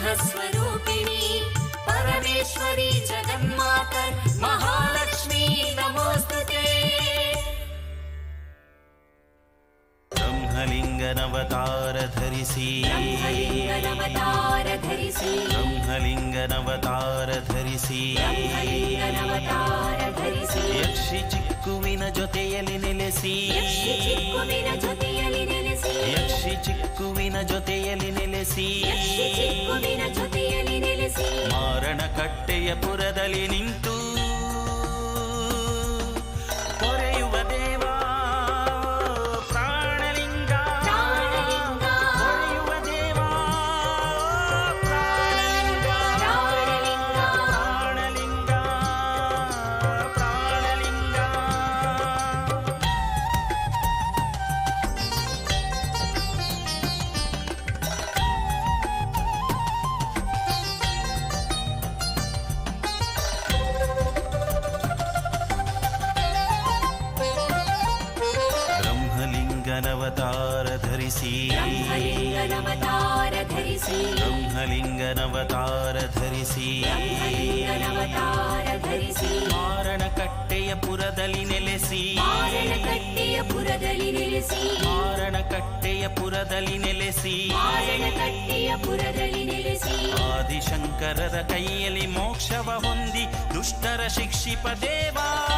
ब्रह्मस्वरूपिणी परमेश्वरी जगन्मातर् महालक्ष्मी नमोऽस्तु ते ಬ್ರಹ್ಮಲಿಂಗನವತಾರ ಧರಿಸಿ ब्रह्मलिङ्गनवतार धरिसि ಬ್ರಹ್ಮಲಿಂಗನವತಾರ ಧರಿಸಿ ब्रह्मलिङ्गनवतार धरिसि ಯಕ್ಷಿ ಚಿಕ್ಕುವಿನ ಜೊತೆಯಲ್ಲಿ ನೆಲೆಸಿ ಯಕ್ಷಿ ಚಿಕ್ಕುವಿನ ಜೊತೆಯಲ್ಲಿ ನೆಲೆಸಿ ಯಕ್ಷಿ ಚಿಕ್ಕುವಿನ ಜೊತೆಯಲ್ಲಿ ನೆಲೆಸಿ ಯಕ್ಷಿ ಚಿಕ್ಕುವಿನ ಜೊತೆಯಲ್ಲಿ ನೆಲೆಸಿ ಮಾರಣ ಕಟ್ಟೆಯ ಪುರದಲ್ಲಿ ನಿಂತು ಬ್ರಹ್ಮಲಿಂಗನವತಾರ ಧರಿಸಿ. ಬ್ರಹ್ಮಲಿಂಗನವತಾರ ಧರಿಸಿ. ಬ್ರಹ್ಮಲಿಂಗನವತಾರ ಧರಿಸಿ. ಬ್ರಹ್ಮಲಿಂಗನವತಾರ ಧರಿಸಿ. ಮಾರಣ ಕಟ್ಟೆಯ ಪುರದಲ್ಲಿ ನೆಲೆಸಿ. ಮಾರಣಕಟ್ಟೆಯ ಪುರದಲ್ಲಿ ನೆಲೆಸಿ. ಮಾರಣ ಕಟ್ಟೆಯ ಪುರದಲ್ಲಿ ನೆಲೆಸಿ. ಮಾರಣ ಕಟ್ಟೆಯ ಪುರದಲ್ಲಿ ನೆಲೆಸಿ. ಆದಿಶಂಕರರ ಕೈಯಲ್ಲಿ ಮೋಕ್ಷವ ಹೊಂದಿ ದುಷ್ಟರ ಶಿಕ್ಷಿಪ ದೇವಾ.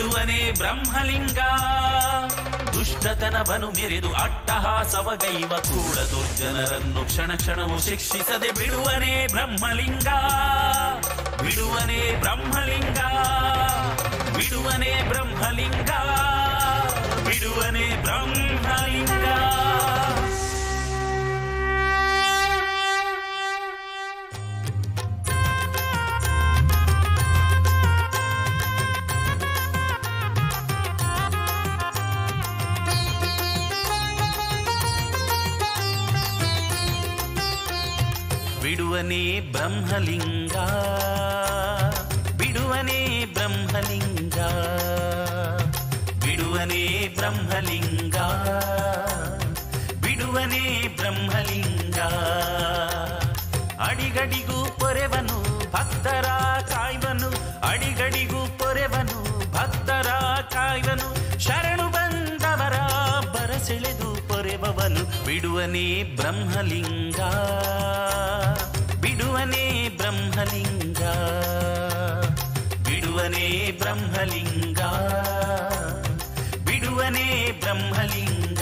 ಬಿಡುವನೆ ಬ್ರಹ್ಮಲಿಂಗ. ದುಷ್ಟತನವನು ಮೆರೆದು ಅಟ್ಟಹಾಸವಗೈವ ಕೂಡ ದುರ್ಜನರನ್ನು ಕ್ಷಣ ಕ್ಷಣವು ಶಿಕ್ಷಿಸದೆ ಬಿಡುವನೆ ಬ್ರಹ್ಮಲಿಂಗ. ಬಿಡುವನೆ ಬ್ರಹ್ಮಲಿಂಗ. ಬಿಡುವನೆ ಬ್ರಹ್ಮಲಿಂಗ. ಬಿಡುವನೆ ಬ್ರಹ್ಮಲಿಂಗ ಬಿಡುವನೇ ಬ್ರಹ್ಮಲಿಂಗ ಬಿಡುವನೇ ಬ್ರಹ್ಮಲಿಂಗ ಬಿಡುವನೇ ಬ್ರಹ್ಮಲಿಂಗ ಬಿಡುವನೇ ಬ್ರಹ್ಮಲಿಂಗ. ಅಡಿಗಡಿಗೂ ಪೊರೆವನು, ಭಕ್ತರ ಕಾಯ್ವನು, ಅಡಿಗಡಿಗೂ ಪೊರೆವನು, ಭಕ್ತರ ಕಾಯ್ವನು. ಶರಣು ಬಂದವರ ಬರಸೆಳೆದು ಪೊರೆವವನು, ಬಿಡುವನೇ ಬ್ರಹ್ಮಲಿಂಗ. ಬಿಡುವನೇ ಬ್ರಹ್ಮಲಿಂಗ ಬಿಡುವನೇ ಬ್ರಹ್ಮಲಿಂಗ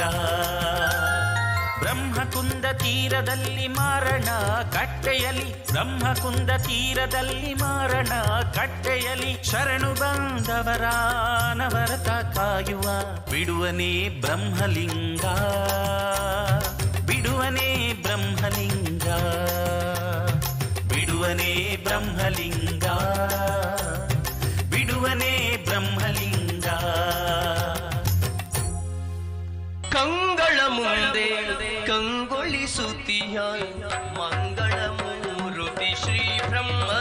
ಬ್ರಹ್ಮಕುಂದ ತೀರದಲ್ಲಿ ಮಾರಣ ಕಟ್ಟೆಯಲಿ ಬ್ರಹ್ಮಕುಂದ ತೀರದಲ್ಲಿ ಮಾರಣ ಕಟ್ಟೆಯಲಿ ಶರಣು ಬಂದವರ ನವರತ ಕಾಯುವ ಬಿಡುವನೇ ಬ್ರಹ್ಮಲಿಂಗ ಬಿಡುವನೇ ಬ್ರಹ್ಮಲಿಂಗ ಬಿಡುವನೇ ಬ್ರಹ್ಮಲಿಂಗ ಇರುವನೇ ಬ್ರಹ್ಮಲಿಂಗ. ಕಂಗಳ ಮುಂದೆ ಕಂಗೊಳಿಸುತ್ತಿಯ ಮಂಗಳ ಮೂರುತಿ ಶ್ರೀ ಬ್ರಹ್ಮ